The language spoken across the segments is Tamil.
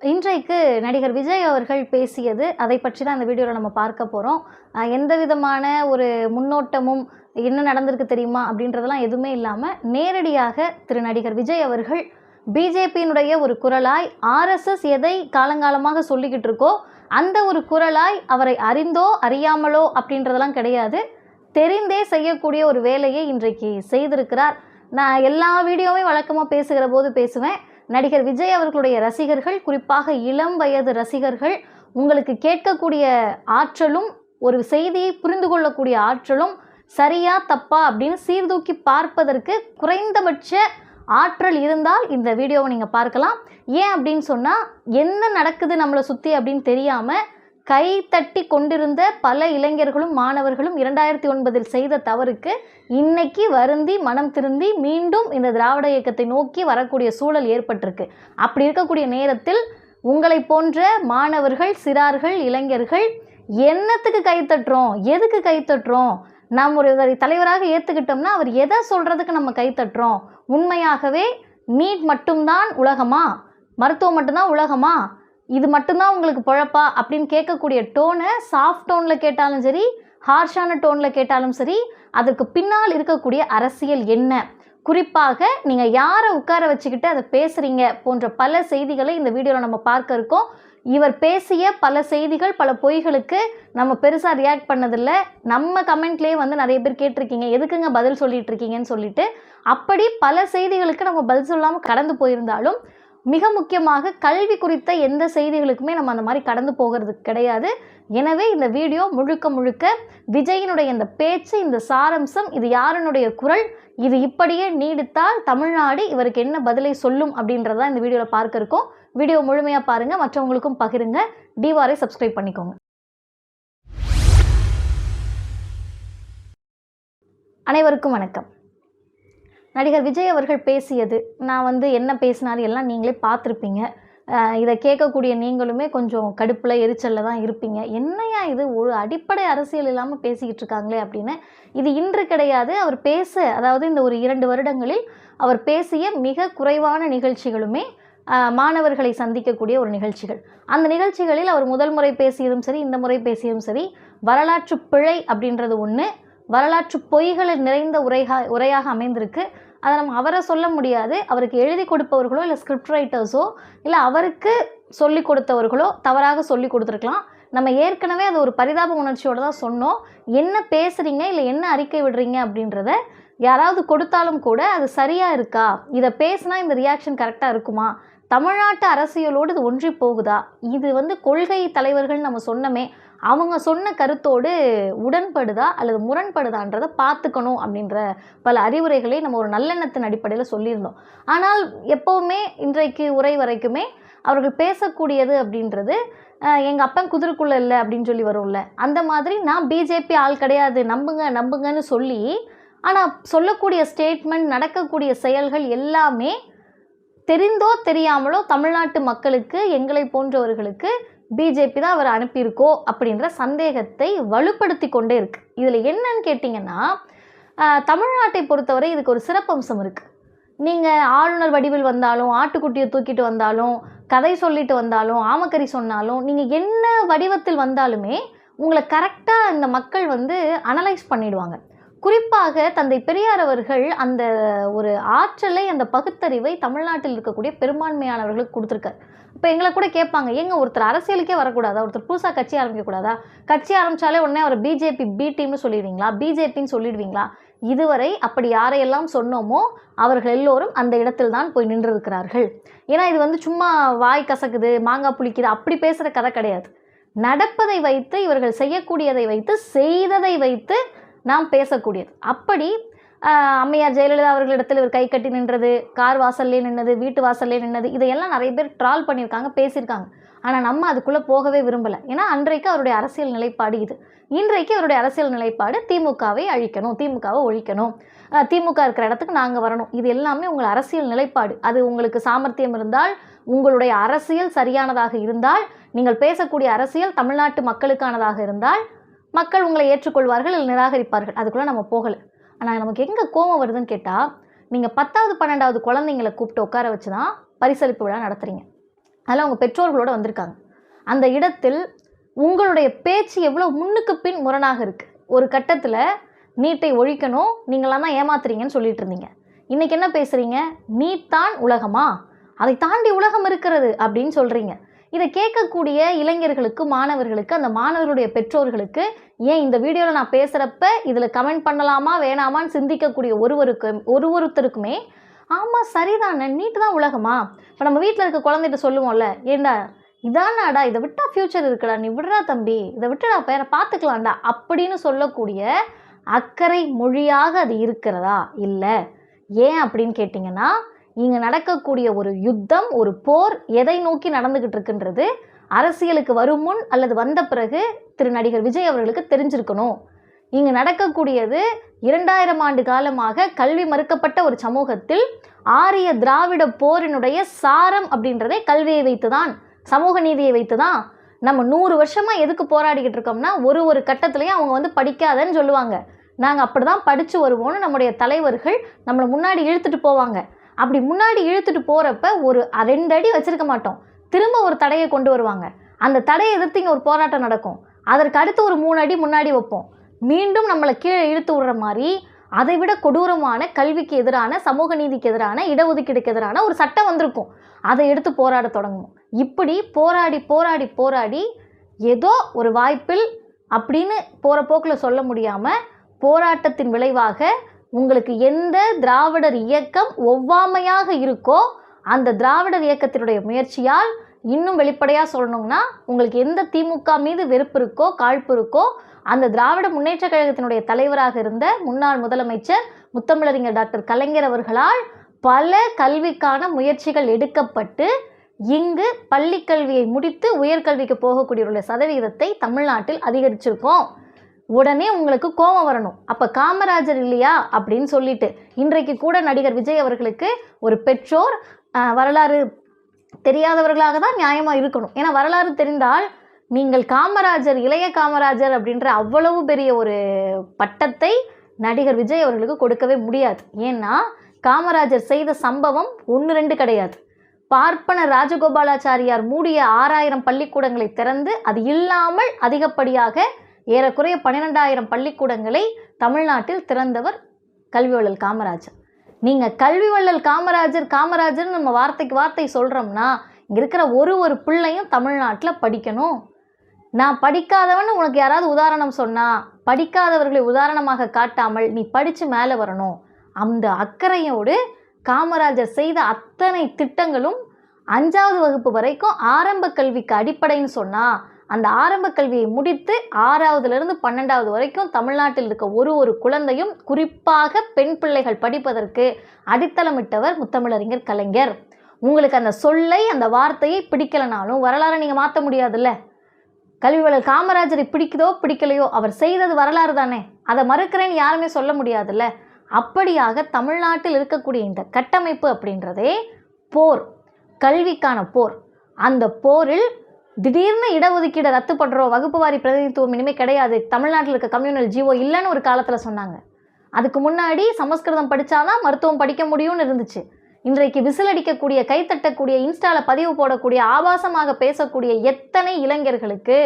இன்றைக்கு நடிகர் விஜய் அவர்கள் பேசியது அதை பற்றி தான் இந்த வீடியோவில் நம்ம பார்க்க போகிறோம் எந்த விதமான ஒரு முன்னோட்டமும் என்ன நடந்திருக்கு தெரியுமா அப்படின்றதெல்லாம் எதுவுமே இல்லாமல் நேரடியாக திரு நடிகர் விஜய் அவர்கள் பிஜேபியினுடைய ஒரு குரலாய் ஆர்எஸ்எஸ் எதை காலங்காலமாக சொல்லிக்கிட்டு இருக்கோ அந்த ஒரு குரலாய் அவரை அறிந்தோ அறியாமலோ அப்படின்றதெல்லாம் கிடையாது. தெரிந்தே செய்யக்கூடிய ஒரு வேலையை இன்றைக்கு செய்திருக்கிறார். நான் எல்லா வீடியோவையும் வழக்கமாக பேசுகிற போது பேசுவேன். நடிகர் விஜய் அவர்களுடைய ரசிகர்கள் குறிப்பாக இளம் வயது ரசிகர்கள் உங்களுக்கு கேட்கக்கூடிய ஆற்றலும் ஒரு செய்தியை புரிந்து கொள்ளக்கூடிய ஆற்றலும் சரியா தப்பா அப்படின்னு சீர்தூக்கி பார்ப்பதற்கு குறைந்தபட்ச ஆற்றல் இருந்தால் இந்த வீடியோவை நீங்கள் பார்க்கலாம். ஏன் அப்படின்னு சொன்னால் என்ன நடக்குது நம்மளை சுற்றி அப்படின்னு தெரியாமல் கை தட்டி கொண்டிருந்த பல இளைஞர்களும் மாணவர்களும் இரண்டாயிரத்தி ஒன்பதில் செய்த தவறுக்கு இன்னைக்கு வருந்தி மனம் திருந்தி மீண்டும் இந்த திராவிட இயக்கத்தை நோக்கி வரக்கூடிய சூழல் ஏற்பட்டிருக்கு. அப்படி இருக்கக்கூடிய நேரத்தில் உங்களை போன்ற மாணவர்கள் சிறார்கள் இளைஞர்கள் என்னத்துக்கு கைத்தட்டுறோம்? எதுக்கு கைத்தட்டுறோம்? நாம் ஒரு தலைவராக ஏற்றுக்கிட்டோம்னா அவர் எதை சொல்கிறதுக்கு நம்ம கைத்தட்டுறோம்? உண்மையாகவே நீட் மட்டும்தான் உலகமா? மருத்துவம் மட்டும்தான் உலகமா? இது மட்டும்தான் உங்களுக்கு பொழப்பா அப்படின்னு கேட்கக்கூடிய டோனை சாஃப்ட் டோனில் கேட்டாலும் சரி ஹார்ஷான டோனில் கேட்டாலும் சரி அதற்கு பின்னால் இருக்கக்கூடிய அரசியல் என்ன? குறிப்பாக நீங்கள் யாரை உட்கார வச்சுக்கிட்டு அதை பேசுகிறீங்க போன்ற பல செய்திகளை இந்த வீடியோவில் நம்ம பார்க்க இருக்கோம். இவர் பேசிய பல செய்திகள் பல பொய்களுக்கு நம்ம பெருசாக ரியாக்ட் பண்ணதில்லை. நம்ம கமெண்ட்லேயே வந்து நிறைய பேர் கேட்டிருக்கீங்க. எதுக்குங்க பதில் சொல்லிட்டு இருக்கீங்கன்னு சொல்லிட்டு. அப்படி பல செய்திகளுக்கு நம்ம பதில் சொல்லாமல் கடந்து போயிருந்தாலும் மிக முக்கியமாக கல்வி குறித்த எந்த செய்திகளுக்குமே நம்ம அந்த மாதிரி கடந்து போகிறது கிடையாது. எனவே இந்த வீடியோ முழுக்க முழுக்க விஜயினுடைய இந்த பேச்சு இந்த சாரம்சம் இது யாருனுடைய குரல் இது இப்படியே நீடித்தால் தமிழ்நாடு இவருக்கு என்ன பதிலை சொல்லும் அப்படின்றத இந்த வீடியோவில் பார்க்க இருக்கோம். வீடியோ முழுமையாக பாருங்கள் மற்றவங்களுக்கும் பகிருங்க. டிவாரை சப்ஸ்கிரைப் பண்ணிக்கோங்க. அனைவருக்கும் வணக்கம். நடிகர் விஜய் அவர்கள் பேசியது நான் வந்து என்ன பேசினார் எல்லாம் நீங்களே பார்த்துருப்பீங்க. இதை கேட்கக்கூடிய நீங்களுமே கொஞ்சம் கடுப்பில் எரிச்சலில் தான் இருப்பீங்க. என்னையா இது? ஒரு அடிப்படை அரசியல் இல்லாமல் பேசிக்கிட்டு இருக்காங்களே அப்படின்னு. இது இன்று கிடையாது. அவர் பேச அதாவது இந்த ஒரு இரண்டு வருடங்களில் அவர் பேசிய மிக குறைவான நிகழ்ச்சிகளுமே மாணவர்களை சந்திக்கக்கூடிய ஒரு நிகழ்ச்சிகள். அந்த நிகழ்ச்சிகளில் அவர் முதல் முறை பேசியதும் சரி இந்த முறை பேசியதும் சரி வரலாற்று பிழை அப்படின்றது ஒன்று வரலாற்று பொய்களை நிறைந்த உரைகா உரையாக அமைந்திருக்கு. அதை நம்ம அவரை சொல்ல முடியாது. அவருக்கு எழுதி கொடுப்பவர்களோ இல்லை ஸ்கிரிப்ட் ரைட்டர்ஸோ இல்லை அவருக்கு சொல்லி கொடுத்தவர்களோ தவறாக சொல்லி கொடுத்துருக்கலாம். நம்ம ஏற்கனவே அது ஒரு பரிதாப உணர்ச்சியோடு தான் சொன்னோம். என்ன பேசுகிறீங்க இல்லை என்ன அறிக்கை விடுறீங்க அப்படின்றத யாராவது கொடுத்தாலும் கூட அது சரியாக இருக்கா? இதை பேசுனா இந்த ரியாக்ஷன் கரெக்டாக இருக்குமா? தமிழ்நாட்டு அரசியலோடு இது ஒன்றி போகுதா? இது வந்து கொள்கை தலைவர்கள் நம்ம சொன்னமே அவங்க சொன்ன கருத்தோடு உடன்படுதா அல்லது முரண்படுதான்றதை பார்த்துக்கணும் அப்படின்ற பல அறிவுரைகளை நம்ம ஒரு நல்லெண்ணத்தின் அடிப்படையில் சொல்லியிருந்தோம். ஆனால் எப்போவுமே இன்றைக்கு உரை வரைக்குமே அவர்கள் பேசக்கூடியது அப்படின்றது எங்கள் அப்பன் குதிரைக்குள்ளே இல்லை அப்படின்னு சொல்லி வரும்ல. அந்த மாதிரி நான் பிஜேபி ஆள் கிடையாது நம்புங்க நம்புங்கன்னு சொல்லி ஆனால் சொல்லக்கூடிய ஸ்டேட்மெண்ட் நடக்கக்கூடிய செயல்கள் எல்லாமே தெரிந்தோ தெரியாமலோ தமிழ்நாட்டு மக்களுக்கு எங்களை போன்றவர்களுக்கு பிஜேபி தான் அவர் அனுப்பியிருக்கோ அப்படின்ற சந்தேகத்தை வலுப்படுத்தி கொண்டே இருக்கு. இதில் என்னன்னு கேட்டிங்கன்னா தமிழ்நாட்டை பொறுத்தவரை இதுக்கு ஒரு சிறப்பம்சம் இருக்குது நீங்கள் ஆளுநர் வடிவில் வந்தாலும் ஆட்டுக்குட்டியை தூக்கிட்டு வந்தாலும் கதை சொல்லிட்டு வந்தாலும் ஆமக்கறி சொன்னாலும் நீங்கள் என்ன வடிவத்தில் வந்தாலுமே உங்களை கரெக்டாக இந்த மக்கள் வந்து அனலைஸ் பண்ணிடுவாங்க. குறிப்பாக தந்தை பெரியார் அவர்கள் அந்த ஒரு ஆற்றலை அந்த பகுத்தறிவை தமிழ்நாட்டில் இருக்கக்கூடிய பெரும்பான்மையானவர்களுக்கு கொடுத்துருக்காரு. இப்போ எங்களை கூட கேட்பாங்க எங்க ஒருத்தர் அரசியலுக்கே வரக்கூடாதா? ஒருத்தர் புதுசாக கட்சி ஆரம்பிக்கக்கூடாதா? கட்சி ஆரம்பித்தாலே உடனே அவர் பிஜேபி பி டீம்னு சொல்லிடுவீங்களா? பிஜேபின்னு சொல்லிடுவீங்களா? இதுவரை அப்படி யாரையெல்லாம் சொன்னோமோ அவர்கள் எல்லோரும் அந்த இடத்தில் தான் போய் நின்றிருக்கிறார்கள். ஏன்னா இது வந்து சும்மா வாய் கசக்குது மாங்காய் புளிக்குது அப்படி பேசுகிற கதை கிடையாது. நடப்பதை வைத்து இவர்கள் செய்யக்கூடியதை வைத்து செய்ததை வைத்து நாம் பேசக்கூடியது. அப்படி அம்மையார் ஜெயலலிதா அவர்களிடத்தில் இவர் கை கட்டி நின்றது கார் வாசல்லே நின்னது வீட்டு வாசல்லே நின்னது இதையெல்லாம் நிறைய பேர் ட்ரால் பண்ணியிருக்காங்க பேசியிருக்காங்க. ஆனால் நம்ம அதுக்குள்ளே போகவே விரும்பலை. ஏன்னா அன்றைக்கு அவருடைய அரசியல் நிலைப்பாடு இது. இன்றைக்கு அவருடைய அரசியல் நிலைப்பாடு திமுகவை அழிக்கணும் திமுகவை ஒழிக்கணும். திமுக இருக்கிற இடத்துக்கு நாங்கள் வரணும். இது எல்லாமே உங்கள் அரசியல் நிலைப்பாடு. அது உங்களுக்கு சாமர்த்தியம் இருந்தால் உங்களுடைய அரசியல் சரியானதாக இருந்தால் நீங்கள் பேசக்கூடிய அரசியல் தமிழ்நாட்டு மக்களுக்கானதாக இருந்தால் மக்கள் உங்களை ஏற்றுக்கொள்வார்கள் இல்லை நிராகரிப்பார்கள். அதுக்குள்ளே நம்ம போகலை. ஆனால் நமக்கு எங்கே கோவம் வருதுன்னு கேட்டால் நீங்கள் பத்தாவது பன்னெண்டாவது குழந்தைங்களை கூப்பிட்டு உட்கார வச்சு தான் பரிசளிப்பு விழா நடத்துகிறீங்க அதில் அவங்க பெற்றோர்களோடு வந்திருக்காங்க. அந்த இடத்தில் உங்களுடைய பேச்சு எவ்வளோ முன்னுக்கு பின் முரணாக இருக்குது ஒரு கட்டத்தில் நீட்டை ஒழிக்கணும் நீங்களாம் தான் ஏமாத்துறீங்கன்னு சொல்லிட்டு இருந்தீங்க. இன்றைக்கி என்ன பேசுகிறீங்க நீட் தான் உலகமா? அதை தாண்டி உலகம் இருக்கிறது அப்படின்னு சொல்கிறீங்க இதை கேட்கக்கூடிய இளைஞர்களுக்கு மாணவர்களுக்கு அந்த மாணவர்களுடைய பெற்றோர்களுக்கு ஏன் இந்த வீடியோவில் நான் பேசுகிறப்ப இதில் கமெண்ட் பண்ணலாமா வேணாமான்னு சிந்திக்கக்கூடிய ஒருவருக்கு ஒரு ஒருத்தருக்குமே ஆமாம் சரிதானே நீட்டு தான் உலகமா? இப்போ நம்ம வீட்டில் இருக்க குழந்தைகிட்ட சொல்லுவோம்ல ஏண்டா இதானாடா இதை விட்டால் ஃப்யூச்சர் இருக்குடா நீ விடுறா தம்பி இதை விட்டுடா பேரை பார்த்துக்கலாம்டா அப்படின்னு சொல்லக்கூடிய அக்கறை மொழியாக அது இருக்கிறதா? இல்லை. ஏன் அப்படின்னு கேட்டிங்கன்னா இங்கே நடக்கக்கூடிய ஒரு யுத்தம் ஒரு போர் எதை நோக்கி நடந்துக்கிட்டு இருக்குன்றது அரசியலுக்கு வரும் முன் அல்லது வந்த பிறகு திரு நடிகர் விஜய் அவர்களுக்கு தெரிஞ்சிருக்கணும். இங்கு நடக்கக்கூடியது இரண்டாயிரம் ஆண்டு காலமாக கல்வி மறுக்கப்பட்ட ஒரு சமூகத்தில் ஆரிய திராவிட போரினுடைய சாரம் அப்படின்றதே கல்வியை வைத்து தான் சமூக நீதியை வைத்து தான் நம்ம நூறு வருஷமாக எதுக்கு போராடிக்கிட்டு இருக்கோம்னா ஒரு ஒரு கட்டத்துலையும் அவங்க வந்து படிக்காதன்னு சொல்லுவாங்க. நாங்கள் அப்படி தான் படித்து வருவோம்னு நம்முடைய தலைவர்கள் நம்மளை முன்னாடி இழுத்துட்டு போவாங்க. அப்படி முன்னாடி இழுத்துட்டு போகிறப்ப ஒரு அ- ரெண்டு அடி மாட்டோம். திரும்ப ஒரு தடையை கொண்டு வருவாங்க. அந்த தடையை எதிர்த்து இங்கே ஒரு போராட்டம் நடக்கும். அதற்கு அடுத்து ஒரு மூணு அடி முன்னாடி வைப்போம். மீண்டும் நம்மளை கீழே இழுத்து விடுற மாதிரி அதை விட கொடூரமான கல்விக்கு எதிரான சமூக நீதிக்கு எதிரான இடஒதுக்கீடுக்கு எதிரான ஒரு சட்டம் வந்திருக்கும். அதை எடுத்து போராட தொடங்கும் இப்படி போராடி போராடி போராடி ஏதோ ஒரு வாய்ப்பில் அப்படின்னு போகிற போக்கில் சொல்ல முடியாமல் போராட்டத்தின் விளைவாக உங்களுக்கு எந்த திராவிடர் இயக்கம் ஒவ்வாமையாக இருக்கோ அந்த திராவிடர் இயக்கத்தினுடைய முயற்சியால் இன்னும் வெளிப்படையாக சொல்லணும்னா உங்களுக்கு எந்த திமுக மீது வெறுப்பு இருக்கோ காழ்ப்பு இருக்கோ அந்த திராவிட முன்னேற்ற கழகத்தினுடைய தலைவராக இருந்த முன்னாள் முதலமைச்சர் முத்தமிழறிஞர் டாக்டர் கலைஞர் அவர்களால் பல கல்விக்கான முயற்சிகள் எடுக்கப்பட்டு இங்கு பள்ளி கல்வியை முடித்து உயர்கல்விக்கு போகக்கூடியவருடைய சதவீதத்தை தமிழ்நாட்டில் அதிகரிச்சிருக்கோம். உடனே உங்களுக்கு கோபம் வரணும். அப்போ காமராஜர் இல்லையா? அப்படின்னு சொல்லிட்டு. இன்றைக்கு கூட நடிகர் விஜய் அவர்களுக்கு ஒரு பெற்றோர் வரலாறு தெரியாதவர்களாக தான் நியாயமாக இருக்கணும். ஏன்னா வரலாறு தெரிந்தால் நீங்கள் காமராஜர் இளைய காமராஜர் அப்படின்ற அவ்வளவு பெரிய ஒரு பட்டத்தை நடிகர் விஜய் அவர்களுக்கு கொடுக்கவே முடியாது. ஏன்னா காமராஜர் செய்த சம்பவம் ஒன்று ரெண்டு கிடையாது. பார்ப்பன ராஜகோபாலாச்சாரியார் மூடிய ஆறாயிரம் பள்ளிக்கூடங்களை திறந்து அது இல்லாமல் அதிகப்படியாக ஏறக்குறைய பன்னிரெண்டாயிரம் பள்ளிக்கூடங்களை தமிழ்நாட்டில் திறந்தவர் கல்வி வள்ளல் காமராஜர். நீங்கள் கல்வி வள்ளல் காமராஜர் காமராஜர்னு நம்ம வார்த்தைக்கு வார்த்தை சொல்கிறோம்னா இங்கே இருக்கிற ஒரு ஒரு பிள்ளையும் தமிழ்நாட்டில் படிக்கணும். நான் படிக்காதவன்னு உனக்கு யாராவது உதாரணம் சொன்னால் படிக்காதவர்களை உதாரணமாக காட்டாமல் நீ படித்து மேலே வரணும். அந்த அக்கறையோடு காமராஜர் செய்த அத்தனை திட்டங்களும் அஞ்சாவது வகுப்பு வரைக்கும் ஆரம்ப கல்விக்கு அடிப்படைன்னு சொன்னால் அந்த ஆரம்ப கல்வியை முடித்து ஆறாவதுலேருந்து பன்னெண்டாவது வரைக்கும் தமிழ்நாட்டில் இருக்க ஒரு ஒரு குழந்தையும் குறிப்பாக பெண் பிள்ளைகள் படிப்பதற்கு அடித்தளமிட்டவர் முத்தமிழறிஞர் கலைஞர். உங்களுக்கு அந்த சொல்லை அந்த வார்த்தையை பிடிக்கலனாலும் வரலாறை நீங்கள் மாற்ற முடியாதுல்ல? கல்வியாளர் காமராஜரை பிடிக்குதோ பிடிக்கலையோ அவர் செய்தது வரலாறு தானே? அதை மறுக்கிறேன்னு யாருமே சொல்ல முடியாதுல்ல? அப்படியாக தமிழ்நாட்டில் இருக்கக்கூடிய இந்த கட்டமைப்பு அப்படின்றதே போர் கல்விக்கான போர். அந்த போரில் திடீர்னு இடஒதுக்கீடை ரத்து பண்ணுறோம் வகுப்பு வாரி பிரதிநிதித்துவம் இனிமேல் கிடையாது. தமிழ்நாட்டில் இருக்க கம்யூனல் ஜீவோ இல்லைன்னு ஒரு காலத்தில் சொன்னாங்க. அதுக்கு முன்னாடி சமஸ்கிருதம் படித்தாதான் மருத்துவம் படிக்க முடியும்னு இருந்துச்சு. இன்றைக்கு விசில் அடிக்கக்கூடிய கைத்தட்டக்கூடிய இன்ஸ்டாவில் பதிவு போடக்கூடிய ஆபாசமாக பேசக்கூடிய எத்தனை இளைஞர்களுக்கு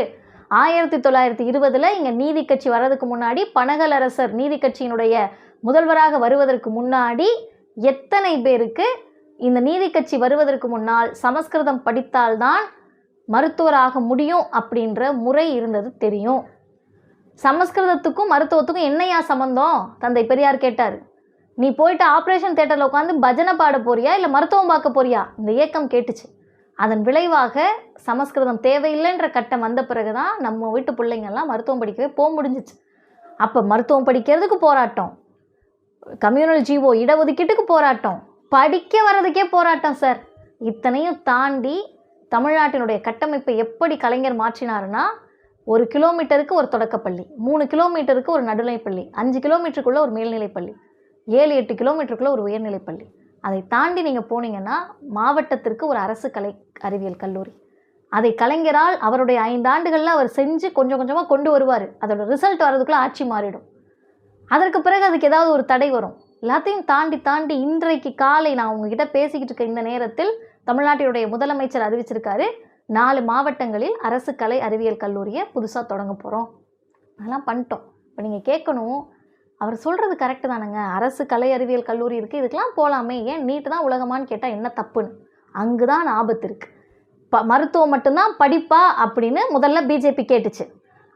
ஆயிரத்தி தொள்ளாயிரத்தி இருபதில் இங்கே நீதி கட்சி வர்றதுக்கு முன்னாடி பனகலரசர் நீதி கட்சியினுடைய முதல்வராக வருவதற்கு முன்னாடி எத்தனை பேருக்கு இந்த நீதி கட்சி வருவதற்கு முன்னால் சமஸ்கிருதம் படித்தால்தான் மருத்துவராக முடியும் அப்படின்ற முறை இருந்தது தெரியும். சமஸ்கிருதத்துக்கும் மருத்துவத்துக்கும் என்னையா சம்மந்தம் தந்தை பெரியார் கேட்டார். நீ போயிட்டு ஆப்ரேஷன் தேட்டரில் உட்காந்து பஜனை பாட போறியா? இல்லை மருத்துவம் பார்க்க போறியா? இந்த இயக்கம் கேட்டுச்சு. அதன் விளைவாக சமஸ்கிருதம் தேவையில்லைன்ற கட்டம் வந்த பிறகு தான் நம்ம வீட்டு பிள்ளைங்கள்லாம் மருத்துவம் படிக்கவே போக முடிஞ்சிச்சு. அப்போ மருத்துவம் படிக்கிறதுக்கு போராட்டம். கம்யூனல் ஜீவோ இடஒதுக்கீட்டுக்கு போராட்டம். படிக்க வர்றதுக்கே போராட்டம் சார். இத்தனையும் தாண்டி தமிழ்நாட்டினுடைய கட்டமைப்பை எப்படி கலைஞர் மாற்றினாருன்னா ஒரு கிலோமீட்டருக்கு ஒரு தொடக்கப்பள்ளி மூணு கிலோமீட்டருக்கு ஒரு நடுநிலைப்பள்ளி அஞ்சு கிலோமீட்டருக்குள்ளே ஒரு மேல்நிலைப்பள்ளி ஏழு எட்டு கிலோமீட்டருக்குள்ளே ஒரு உயர்நிலைப்பள்ளி. அதை தாண்டி நீங்கள் போனீங்கன்னா மாவட்டத்திற்கு ஒரு அரசு கலை அறிவியல் கல்லூரி. அதை கலைஞரால் அவருடைய ஐந்தாண்டுகளில் அவர் செஞ்சு கொஞ்சம் கொஞ்சமாக கொண்டு வருவார். அதோட ரிசல்ட் வர்றதுக்குள்ளே ஆட்சி மாறிடும். அதற்கு பிறகு அதுக்கு ஏதாவது ஒரு தடை வரும். எல்லாத்தையும் தாண்டி தாண்டி இன்றைக்கு காலை நான் உங்ககிட்ட பேசிக்கிட்டு இருக்க இந்த நேரத்தில் தமிழ்நாட்டினுடைய முதலமைச்சர் அறிவிச்சிருக்காரு. நாலு மாவட்டங்களில் அரசு கலை அறிவியல் கல்லூரியை புதுசாக தொடங்க போகிறோம் அதெல்லாம் பண்ணிட்டோம். இப்போ நீங்கள் கேட்கணும் அவர் சொல்கிறது கரெக்டு தானேங்க. அரசு கலை அறிவியல் கல்லூரி இருக்குது இதுக்கெல்லாம் போகலாமே ஏன் நீட்டு தான் உலகமான்னு கேட்டால் என்ன தப்புன்னு? அங்கு தான் ஆபத்து இருக்குது ப மருத்துவம் மட்டும்தான் படிப்பா அப்படின்னு முதல்ல பிஜேபி கேட்டுச்சு.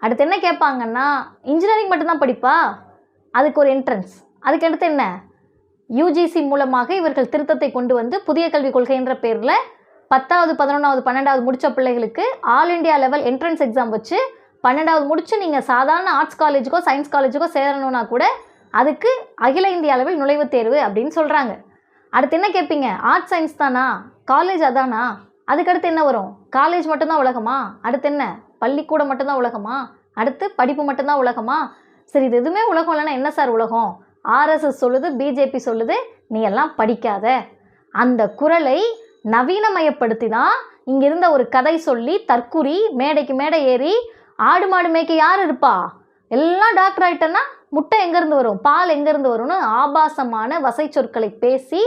அடுத்து என்ன கேட்பாங்கன்னா இன்ஜினியரிங் மட்டும்தான் படிப்பா? அதுக்கு ஒரு என்ட்ரன்ஸ் அதுக்கு அடுத்து என்ன? யூஜிசி மூலமாக இவர்கள் திருத்தத்தை கொண்டு வந்து புதிய கல்விக் கொள்கைன்ற பேரில் பத்தாவது பதினொன்றாவது பன்னெண்டாவது முடித்த பிள்ளைகளுக்கு all India level entrance exam வச்சு பன்னெண்டாவது முடிச்சு நீங்கள் சாதாரண ஆர்ட்ஸ் காலேஜுக்கோ சயின்ஸ் காலேஜுக்கோ சேரணும்னா கூட அதுக்கு அகில இந்திய அளவில் நுழைவுத் தேர்வு அப்படின்னு சொல்கிறாங்க அடுத்து என்ன கேட்பீங்க ஆர்ட்ஸ் சயின்ஸ் தானா? காலேஜ் அதானா? அதுக்கடுத்து என்ன வரும்? காலேஜ் மட்டும்தான் உலகமா? அடுத்து என்ன? பள்ளிக்கூடம் மட்டும்தான் உலகமா? அடுத்து படிப்பு மட்டும்தான் உலகமா? சரி இது எதுவுமே உலகம் இல்லைன்னா என்ன சார் உலகம்? ஆர்எஸ்எஸ் சொல்லுது பிஜேபி சொல்லுது நீ எல்லாம் படிக்காத. அந்த குரலை நவீனமயப்படுத்தி தான் இங்கிருந்த ஒரு கதை சொல்லி தற்குறி மேடைக்கு மேடை ஏறி ஆடு மாடு மேய்க்க யார் இருப்பா? எல்லாம் டாக்டர் ஆகிட்டேன்னா முட்டை எங்கேருந்து வரும்? பால் எங்கேருந்து வரும்னு ஆபாசமான வசை சொற்களை பேசி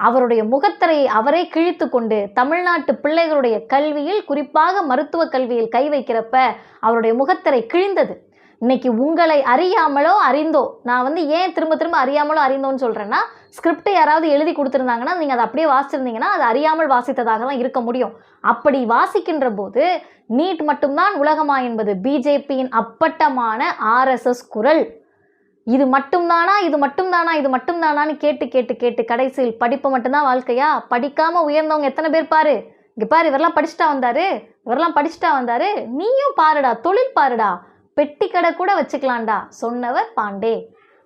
அவருடைய முகத்திரையை அவரே கிழித்து கொண்டு தமிழ்நாட்டு பிள்ளைகளுடைய கல்வியில் குறிப்பாக மருத்துவ கல்வியில் கை வைக்கிறப்ப அவருடைய முகத்திரை கிழிந்தது. இன்னைக்கு உங்களை அறியாமலோ அறிந்தோ நான் வந்து ஏன் திரும்ப திரும்ப அறியாமலோ அறிந்தோன்னு சொல்கிறேன்னா ஸ்கிரிப்ட் யாராவது எழுதி கொடுத்துருந்தாங்கன்னா நீங்கள் அதை அப்படியே வாசிச்சிருந்தீங்கன்னா அது அறியாமல் வாசித்ததாக தான் இருக்க முடியும். அப்படி வாசிக்கின்ற போது நீட் மட்டும்தான் உலகமா என்பது பிஜேபியின் அப்பட்டமான ஆர்எஸ்எஸ் குரல். இது மட்டும்தானா இது மட்டும்தானா இது மட்டும்தானான்னு கேட்டு கேட்டு கேட்டு கடைசியில் படிப்பு மட்டும்தான் வாழ்க்கையா? படிக்காமல் உயர்ந்தவங்க எத்தனை பேர் பாரு? இங்கே பாரு இவரெல்லாம் படிச்சுட்டா வந்தாரு இவரெல்லாம் படிச்சுட்டா வந்தாரு நீயும் பாருடா தொழில் பாருடா. பெட்டி கடை கூட வச்சுக்கலாம்டா சொன்னவர் பாண்டே.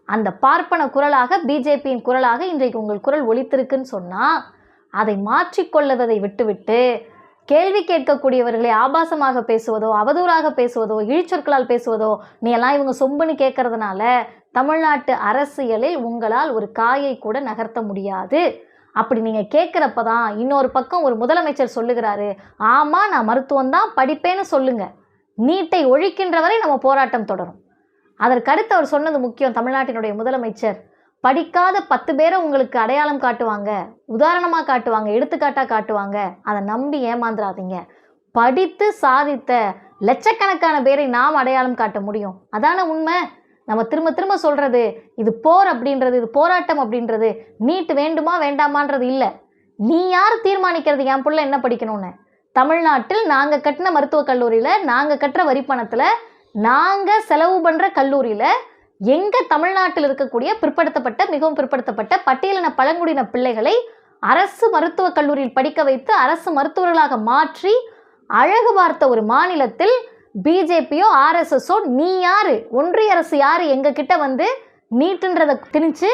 அந்த பார்ப்பன குரலாக பிஜேபியின் குரலாக இன்றைக்கு உங்கள் குரல் ஒலித்திருக்குன்னு சொன்னால் அதை மாற்றிக்கொள்வதை விட்டுவிட்டு கேள்வி கேட்கக்கூடியவர்களை ஆபாசமாக பேசுவதோ அவதூறாக பேசுவதோ இழிச்சொற்களால் பேசுவதோ நீ எல்லாம் இவங்க சொம்புன்னு கேட்கறதுனால தமிழ்நாட்டு அரசியலில் உங்களால் ஒரு காயை கூட நகர்த்த முடியாது. அப்படி நீங்கள் கேட்குறப்ப தான் இன்னொரு பக்கம் ஒரு முதலமைச்சர் சொல்லுகிறாரு ஆமாம் நான் மருத்துவம் தான் படிப்பேன்னு சொல்லுங்கள் நீட்டை ஒழிக்கின்ற வரை நம்ம போராட்டம் தொடரும். அதற்கடுத்து அவர் சொன்னது முக்கியம். தமிழ்நாட்டினுடைய முதலமைச்சர் படிக்காத பத்து பேரை உங்களுக்கு அடையாளம் காட்டுவாங்க உதாரணமாக காட்டுவாங்க எடுத்துக்காட்டாக காட்டுவாங்க. அதை நம்பி ஏமாந்துடாதீங்க படித்து சாதித்த லட்சக்கணக்கான பேரை நாம் அடையாளம் காட்ட முடியும். அதான உண்மை. நம்ம திரும்ப திரும்ப சொல்கிறது இது போர் அப்படின்றது இது போராட்டம் அப்படின்றது நீட் வேண்டுமா வேண்டாமான்றது இல்லை. நீ யார் தீர்மானிக்கிறது? என் பிள்ளை என்ன படிக்கணும்னு. தமிழ்நாட்டில் நாங்கள் கட்டின மருத்துவக் கல்லூரியில் நாங்கள் கட்டுற வரி பணத்தில் நாங்கள் செலவு பண்ணுற கல்லூரியில் எங்கள் தமிழ்நாட்டில் இருக்கக்கூடிய பிற்படுத்தப்பட்ட மிகவும் பிற்படுத்தப்பட்ட பட்டியலின பழங்குடியின பிள்ளைகளை அரசு மருத்துவக் கல்லூரியில் படிக்க வைத்து அரசு மருத்துவர்களாக மாற்றி அழகு பார்த்த ஒரு மாநிலத்தில் பிஜேபியோ ஆர்எஸ்எஸோ நீ யார்? ஒன்றிய அரசு யார்? எங்க கிட்ட வந்து நீட்டுன்றதை திணிச்சு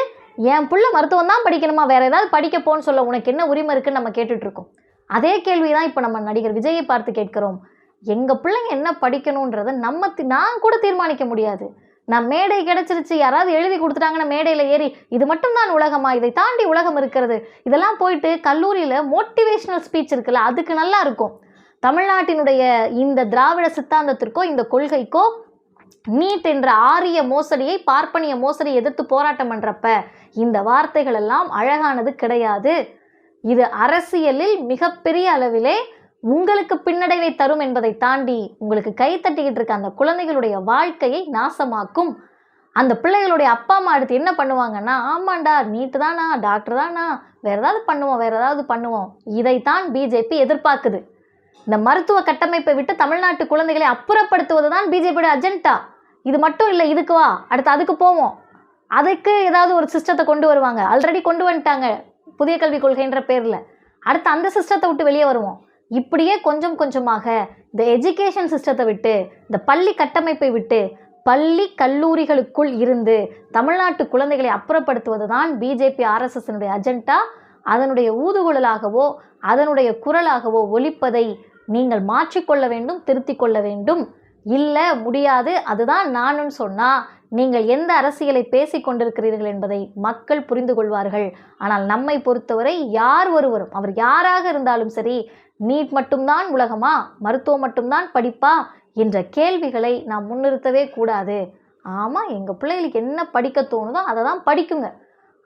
என் பிள்ளை மருத்துவம் தான் படிக்கணுமா? வேறு ஏதாவது படிக்க போன்னு சொல்ல உனக்கு என்ன உரிமை இருக்குன்னு நம்ம கேட்டுட்ருக்கோம் இருக்கோம். அதே கேள்வி தான் இப்போ நம்ம நடிகர் விஜயை பார்த்து கேட்கிறோம். எங்கள் பிள்ளைங்க என்ன படிக்கணுன்றதை நம்ம தி- நான் கூட தீர்மானிக்க முடியாது. நான் மேடை கிடச்சிருச்சு யாராவது எழுதி கொடுத்துட்டாங்கன்னா மேடையில் ஏறி இது மட்டும்தான் உலகமா? இதை தாண்டி உலகம் இருக்கிறது. இதெல்லாம் போயிட்டு கல்லூரியில் மோட்டிவேஷ்னல் ஸ்பீச் இருக்குல்ல அதுக்கு நல்லா இருக்கும். தமிழ்நாட்டினுடைய இந்த திராவிட சித்தாந்தத்திற்கோ இந்த கொள்கைக்கோ நீட் என்ற ஆரிய மோசடியை பார்ப்பனிய மோசடியை எதிர்த்து போராட்டம் பண்ணுறப்ப இந்த வார்த்தைகள் எல்லாம் அழகானது கிடையாது. இது அரசியலில் மிகப்பெரிய அளவிலே உங்களுக்கு பின்னடைவை தரும் என்பதை தாண்டி உங்களுக்கு கை தட்டிக்கிட்டு இருக்க அந்த குழந்தைகளுடைய வாழ்க்கையை நாசமாக்கும். அந்த பிள்ளைகளுடைய அப்பா அம்மா அடுத்து என்ன பண்ணுவாங்கன்னா ஆமாண்டா நீட்டு தானா டாக்டர் தானா வேற ஏதாவது பண்ணுவோம் வேற ஏதாவது பண்ணுவோம். இதைத்தான் பிஜேபி எதிர்பார்க்குது. இந்த மருத்துவ கட்டமைப்பை விட்டு தமிழ்நாட்டு குழந்தைகளை அப்புறப்படுத்துவது தான் பிஜேபியோட அஜெண்டா இது மட்டும் இல்லை இதுக்கு வா அடுத்து அதுக்கு போவோம். அதுக்கு ஏதாவது ஒரு சிஸ்டத்தை கொண்டு வருவாங்க. ஆல்ரெடி கொண்டு வந்துட்டாங்க. புதிய கல்விக் கொள்கைன்ற பேரில். அடுத்து அந்த சிஸ்டத்தை விட்டு வெளியே வருவோம். இப்படியே கொஞ்சம் கொஞ்சமாக இந்த எஜுகேஷன் சிஸ்டத்தை விட்டு இந்த பள்ளி கட்டமைப்பை விட்டு பள்ளி கல்லூரிகளுக்குள் இருந்து தமிழ்நாட்டு குழந்தைகளை அப்புறப்படுத்துவது தான் பிஜேபி ஆர்எஸ்எஸ்னுடைய அஜெண்டா அதனுடைய ஊதுகுழலாகவோ அதனுடைய குரலாகவோ ஒலிப்பதை நீங்கள் மாற்றிக்கொள்ள வேண்டும் திருத்திக் கொள்ள வேண்டும். இல்லை முடியாது. அதுதான் நானும் சொன்னால் நீங்கள் எந்த அரசியலை பேசிக் கொண்டிருக்கிறீர்கள் என்பதை மக்கள் புரிந்து கொள்வார்கள். ஆனால் நம்மை பொறுத்தவரை யார் ஒருவரும் அவர் யாராக இருந்தாலும் சரி நீட் மட்டும்தான் உலகமா மருத்துவம் மட்டும்தான் படிப்பா என்ற கேள்விகளை நாம் முன்னிறுத்தவே கூடாது. ஆமாம் எங்கள் பிள்ளைகளுக்கு என்ன படிக்க தோணுதோ அதை தான் படிக்குங்க.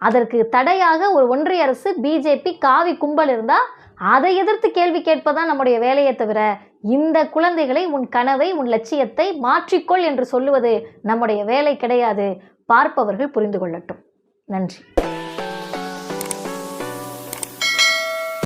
அதற்கு தடையாக ஒரு ஒன்றிய அரசு பிஜேபி காவி கும்பல் இருந்தால் அதை எதிர்த்து கேள்வி கேட்பதான் நம்முடைய வேலையை தவிர இந்த குழந்தைகளை உன் கனவை உன் லட்சியத்தை மாற்றிக்கொள் என்று சொல்லுவது நம்முடைய வேலை கிடையாது. பார்ப்பவர்கள் புரிந்து கொள்ளட்டும். நன்றி.